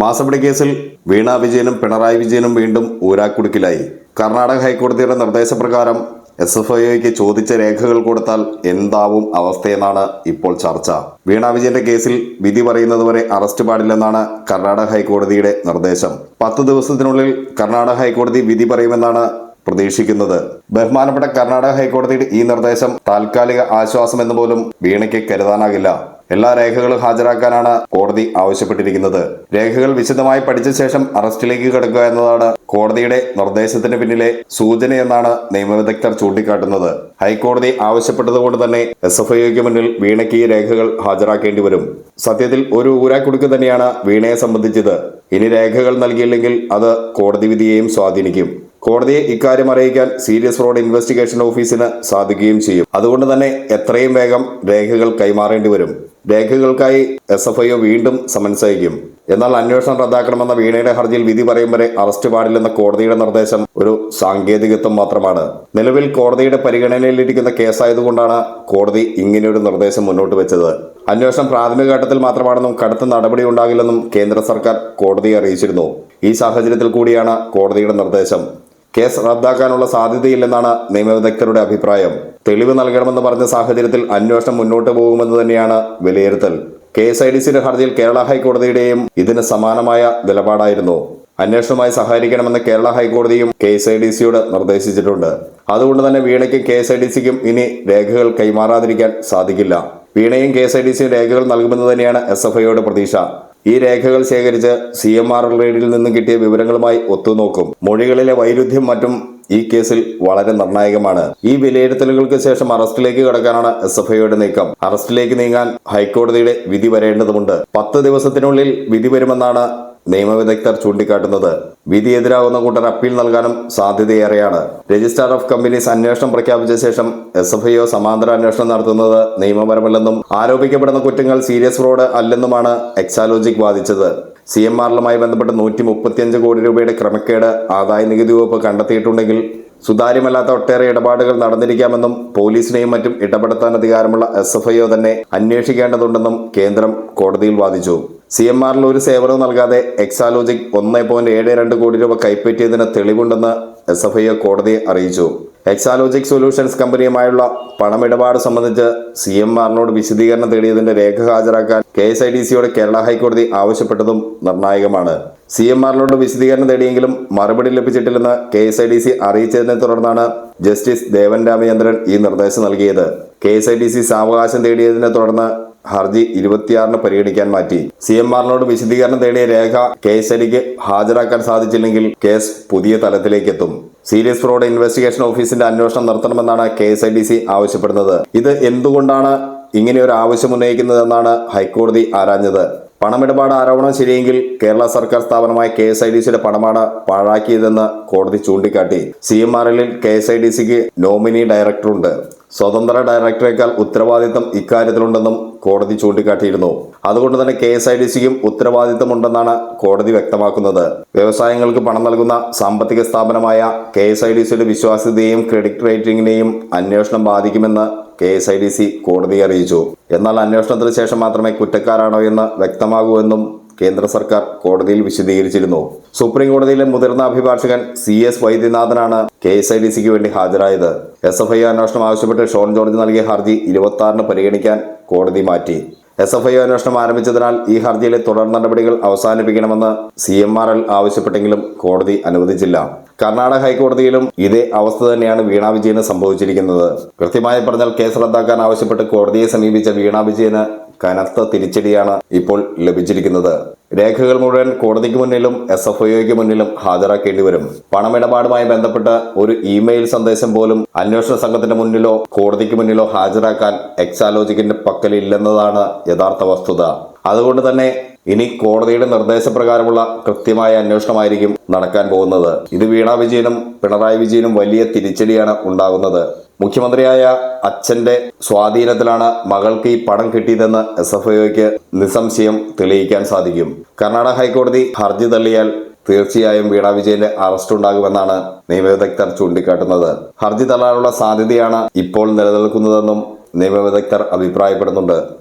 മാസപ്പടി കേസിൽ വീണ വിജയനും പിണറായി വിജയനും വീണ്ടും ഊരാക്കുടുക്കിലായി. കർണാടക ഹൈക്കോടതിയുടെ നിർദ്ദേശപ്രകാരം എസ് എഫ് ഐക്ക് ചോദിച്ച രേഖകൾ കൊടുത്താൽ എന്താവും അവസ്ഥയെന്നാണ് ഇപ്പോൾ ചർച്ച. വീണ വിജയന്റെ കേസിൽ വിധി പറയുന്നതുവരെ അറസ്റ്റ് പാടില്ലെന്നാണ് കർണാടക ഹൈക്കോടതിയുടെ നിർദ്ദേശം. പത്ത് ദിവസത്തിനുള്ളിൽ കർണാടക ഹൈക്കോടതി വിധി പറയുമെന്നാണ് പ്രതീക്ഷിക്കുന്നത്. ബഹുമാനപ്പെട്ട കർണാടക ഹൈക്കോടതിയുടെ ഈ നിർദ്ദേശം താൽക്കാലിക ആശ്വാസം എന്ന് പോലും വീണയ്ക്ക് കരുതാനാകില്ല. എല്ലാ രേഖകളും ഹാജരാക്കാനാണ് കോടതി ആവശ്യപ്പെട്ടിരിക്കുന്നത്. രേഖകൾ വിശദമായി പഠിച്ച ശേഷം അറസ്റ്റിലേക്ക് കിടക്കുക എന്നതാണ് കോടതിയുടെ നിർദ്ദേശത്തിന് പിന്നിലെ സൂചനയെന്നാണ് നിയമവിദഗ്ധർ ചൂണ്ടിക്കാട്ടുന്നത്. ഹൈക്കോടതി ആവശ്യപ്പെട്ടതുകൊണ്ട് തന്നെ എസ് എഫ് ഐക്ക് മുന്നിൽ വീണയ്ക്ക് ഈ രേഖകൾ ഹാജരാക്കേണ്ടി വരും. സത്യത്തിൽ ഒരു ഊരാക്കുടുക്ക് തന്നെയാണ് വീണയെ സംബന്ധിച്ചത്. ഇനി രേഖകൾ നൽകിയില്ലെങ്കിൽ അത് കോടതി വിധിയെയും സ്വാധീനിക്കും. കോടതിയെ ഇക്കാര്യം അറിയിക്കാൻ സീരിയസ് ഫ്രോഡ് ഇൻവെസ്റ്റിഗേഷൻ ഓഫീസിന് സാധിക്കുകയും ചെയ്യും. അതുകൊണ്ട് തന്നെ എത്രയും വേഗം രേഖകൾ കൈമാറേണ്ടി വരും. രേഖകൾക്കായി എസ് എഫ് ഐ വീണ്ടും സമൻസ് അയക്കും. എന്നാൽ അന്വേഷണം റദ്ദാക്കണമെന്ന വീണയുടെ ഹർജിയിൽ വിധി പറയും വരെ അറസ്റ്റ് പാടില്ലെന്ന കോടതിയുടെ നിർദ്ദേശം ഒരു സാങ്കേതികത്വം മാത്രമാണ്. നിലവിൽ കോടതിയുടെ പരിഗണനയിലിരിക്കുന്ന കേസായതുകൊണ്ടാണ് കോടതി ഇങ്ങനെയൊരു നിർദ്ദേശം മുന്നോട്ട് വെച്ചത്. അന്വേഷണം പ്രാഥമിക ഘട്ടത്തിൽ മാത്രമാണെന്നും കടുത്ത നടപടി ഉണ്ടാകില്ലെന്നും കേന്ദ്ര സർക്കാർ കോടതിയെ അറിയിച്ചിരുന്നു. ഈ സാഹചര്യത്തിൽ കൂടിയാണ് കോടതിയുടെ നിർദ്ദേശം. കേസ് റദ്ദാക്കാനുള്ള സാധ്യതയില്ലെന്നാണ് നിയമവിദഗ്ധരുടെ അഭിപ്രായം. തെളിവ് നൽകണമെന്ന് പറഞ്ഞ സാഹചര്യത്തിൽ അന്വേഷണം മുന്നോട്ട് പോകുമെന്ന് തന്നെയാണ് വിലയിരുത്തൽ. കെ എസ് ഐ ഡി സിയുടെ ഹർജിയിൽ കേരള ഹൈക്കോടതിയുടെയും ഇതിന് സമാനമായ നിലപാടായിരുന്നു. അന്വേഷണവുമായി സഹകരിക്കണമെന്ന് കേരള ഹൈക്കോടതിയും കെ എസ് ഐ ഡി സിയോട് നിർദ്ദേശിച്ചിട്ടുണ്ട്. അതുകൊണ്ട് തന്നെ വീണയ്ക്കും കെ എസ് ഐ ഡി സിക്കും ഇനി രേഖകൾ കൈമാറാതിരിക്കാൻ സാധിക്കില്ല. വീണയും കെ എസ് ഐ ഡി സിയും രേഖകൾ നൽകുമെന്ന് തന്നെയാണ് എസ് എഫ് ഐയോട് പ്രതീക്ഷ. ഈ രേഖകൾ ശേഖരിച്ച് സി എം ആർ റെയ്ഡിൽ നിന്നും കിട്ടിയ വിവരങ്ങളുമായി ഒത്തുനോക്കും. മൊഴികളിലെ വൈരുദ്ധ്യം മറ്റും ഈ കേസിൽ വളരെ നിർണായകമാണ്. ഈ വിലയിരുത്തലുകൾക്ക് ശേഷം അറസ്റ്റിലേക്ക് കടക്കാനാണ് എസ് എഫ് ഐയുടെ നീക്കം. അറസ്റ്റിലേക്ക് നീങ്ങാൻ ഹൈക്കോടതിയുടെ വിധി വരേണ്ടതുണ്ട്. പത്ത് ദിവസത്തിനുള്ളിൽ വിധി വരുമെന്നാണ് നിയമവിദഗ്ധർ ചൂണ്ടിക്കാട്ടുന്നത് വിധി എതിരാകുന്ന കൂട്ടർ അപ്പീൽ നൽകാനും സാധ്യതയേറെയാണ്. രജിസ്ട്രാർ ഓഫ് കമ്പനീസ് അന്വേഷണം പ്രഖ്യാപിച്ച ശേഷം എസ് എഫ് ഐഒ സമാന്തര അന്വേഷണം നടത്തുന്നത് നിയമപരമല്ലെന്നും ആരോപിക്കപ്പെടുന്ന കുറ്റങ്ങൾ സീരിയസ് ഫ്രോഡ് അല്ലെന്നുമാണ് എക്സാലോജിക് വാദിച്ചത്. സി എം ആറിലുമായി ബന്ധപ്പെട്ട് നൂറ്റി മുപ്പത്തിയഞ്ച് കോടി രൂപയുടെ ക്രമക്കേട് ആദായ നികുതി വകുപ്പ് കണ്ടെത്തിയിട്ടുണ്ടെങ്കിൽ സുതാര്യമല്ലാത്ത ഒട്ടേറെ ഇടപാടുകൾ നടന്നിരിക്കാമെന്നും പോലീസിനെയും മറ്റും ഇടപെടുത്താൻ അധികാരമുള്ള എസ് തന്നെ അന്വേഷിക്കേണ്ടതുണ്ടെന്നും കേന്ദ്രം കോടതിയിൽ വാദിച്ചു. സി എം ആറിൽ ഒരു സേവനവും നൽകാതെ എക്സാലോജിക് ഒന്ന് പോയിന്റ് ഏഴ് രണ്ട് കോടി രൂപ കൈപ്പറ്റിയതിന് തെളിവുണ്ടെന്ന് എസ് എഫ് ഐ കോടതിയെ അറിയിച്ചു. എക്സാലോജിക് സൊല്യൂഷൻസ് കമ്പനിയുമായുള്ള പണമിടപാട് സംബന്ധിച്ച് സി എം ആറിനോട് വിശദീകരണം തേടിയതിന്റെ രേഖ ഹാജരാക്കാൻ കെ എസ് ഐ ഡി സിയോട് കേരള ഹൈക്കോടതി ആവശ്യപ്പെട്ടതും നിർണായകമാണ്. സി എം ആറിനോട് വിശദീകരണം തേടിയെങ്കിലും മറുപടി ലഭിച്ചിട്ടില്ലെന്ന് K S I D C അറിയിച്ചതിനെ തുടർന്നാണ് ജസ്റ്റിസ് ദേവൻ രാമചന്ദ്രൻ ഈ നിർദ്ദേശം നൽകിയത്. K S I D C സാവകാശം തേടിയതിനെ തുടർന്ന് ഹർജി ഇരുപത്തിയാറിന് പരിഗണിക്കാൻ മാറ്റി. സി എം ആറിനോട് വിശദീകരണം തേടിയ രേഖ കേസരിക്ക് ഹാജരാക്കാൻ സാധിച്ചില്ലെങ്കിൽ കേസ് പുതിയ തലത്തിലേക്ക് എത്തും. സീരിയസ് ഫ്രോഡ് ഇൻവെസ്റ്റിഗേഷൻ ഓഫീസിന്റെ അന്വേഷണം നടത്തണമെന്നാണ് K S I D C ആവശ്യപ്പെടുന്നത്. ഇത് എന്തുകൊണ്ടാണ് ഇങ്ങനെ ഒരു ആവശ്യം ഉന്നയിക്കുന്നതെന്നാണ് ഹൈക്കോടതി ആരാഞ്ഞത്. പണമിടപാട് ആരോപണം ശരിയെങ്കിൽ കേരള സർക്കാർ സ്ഥാപനമായ കെ എസ് ഐ ഡി സിയുടെ പണമാണ് പാഴാക്കിയതെന്ന് കോടതി ചൂണ്ടിക്കാട്ടി. C M R K S I D സിക്ക് നോമിനി ഡയറക്ടറുണ്ട്. സ്വതന്ത്ര ഡയറക്ടറേക്കാൾ ഉത്തരവാദിത്തം ഇക്കാര്യത്തിലുണ്ടെന്നും കോടതി ചൂണ്ടിക്കാട്ടിയിരുന്നു. അതുകൊണ്ട് തന്നെ കെ എസ് ഐ ഡി സിക്കും ഉത്തരവാദിത്തമുണ്ടെന്നാണ് കോടതി വ്യക്തമാക്കുന്നത്. വ്യവസായങ്ങൾക്ക് പണം നൽകുന്ന സാമ്പത്തിക സ്ഥാപനമായ കെ എസ് ഐ ഡി സിയുടെ വിശ്വാസ്യതയെയും ക്രെഡിറ്റ് റേറ്റിംഗിനെയും അന്വേഷണം ബാധിക്കുമെന്ന് K S I D C കോടതിയെ അറിയിച്ചു. എന്നാൽ അന്വേഷണത്തിന് ശേഷം മാത്രമേ കുറ്റക്കാരാണോ എന്ന് വ്യക്തമാകൂ എന്നും കേന്ദ്ര സർക്കാർ കോടതിയിൽ വിശദീകരിച്ചിരുന്നു. സുപ്രീം കോടതിയിലെ മുതിർന്ന അഭിഭാഷകൻ സി എസ് വൈദ്യനാഥനാണ് കെ എസ് ഐ ഡി സിക്ക് വേണ്ടി ഹാജരായത്. എസ് എഫ് ഐ അന്വേഷണം ആവശ്യപ്പെട്ട് ഷോൺ ജോർജ് നൽകിയ ഹർജി ഇരുപത്തി ആറിന് പരിഗണിക്കാൻ കോടതി മാറ്റി. എസ് എഫ് ഐ അന്വേഷണം ആരംഭിച്ചതിനാൽ ഈ ഹർജിയിലെ തുടർ നടപടികൾ അവസാനിപ്പിക്കണമെന്ന് സി എം ആർ എൽ ആവശ്യപ്പെട്ടെങ്കിലും കോടതി അനുവദിച്ചില്ല. കർണാടക ഹൈക്കോടതിയിലും ഇതേ അവസ്ഥ തന്നെയാണ് വീണ വിജയന് സംഭവിച്ചിരിക്കുന്നത്. കൃത്യമായി പറഞ്ഞാൽ കേസ് റദ്ദാക്കാൻ ആവശ്യപ്പെട്ട് കോടതിയെ സമീപിച്ച വീണ വിജയന് കനത്ത തിരിച്ചടിയാണ് ഇപ്പോൾ ലഭിച്ചിരിക്കുന്നത്. രേഖകൾ മുഴുവൻ കോടതിക്ക് മുന്നിലും എസ് എഫ് ഐക്ക് മുന്നിലും ഹാജരാക്കേണ്ടി വരും. പണമിടപാടുമായി ബന്ധപ്പെട്ട് ഒരു ഇമെയിൽ സന്ദേശം പോലും അന്വേഷണ സംഘത്തിന് മുന്നിലോ കോടതിക്ക് മുന്നിലോ ഹാജരാക്കാൻ എക്സാലോജിക്കിന്റെ പക്കലില്ലെന്നതാണ് യഥാർത്ഥ വസ്തുത. അതുകൊണ്ട് തന്നെ ഇനി കോടതിയുടെ നിർദ്ദേശപ്രകാരമുള്ള കൃത്യമായ അന്വേഷണമായിരിക്കും നടക്കാൻ പോകുന്നത്. ഇത് വീണ വിജയനും പിണറായി വിജയനും വലിയ തിരിച്ചടിയാണ് ഉണ്ടാകുന്നത്. മുഖ്യമന്ത്രിയായ അച്ഛന്റെ സ്വാധീനത്തിലാണ് മകൾക്ക് ഈ പണം കിട്ടിയതെന്ന് എസ് എഫ് ഐക്ക് നിസ്സംശയം തെളിയിക്കാൻ സാധിക്കും. കർണാടക ഹൈക്കോടതി ഹർജി തള്ളിയാൽ തീർച്ചയായും വീണ വിജയന്റെ അറസ്റ്റ് ഉണ്ടാകുമെന്നാണ് നിയമവിദഗ്ധർ ചൂണ്ടിക്കാട്ടുന്നത്. ഹർജി തള്ളാനുള്ള സാധ്യതയാണ് ഇപ്പോൾ നിലനിൽക്കുന്നതെന്നും നിയമവിദഗ്ധർ അഭിപ്രായപ്പെടുന്നുണ്ട്.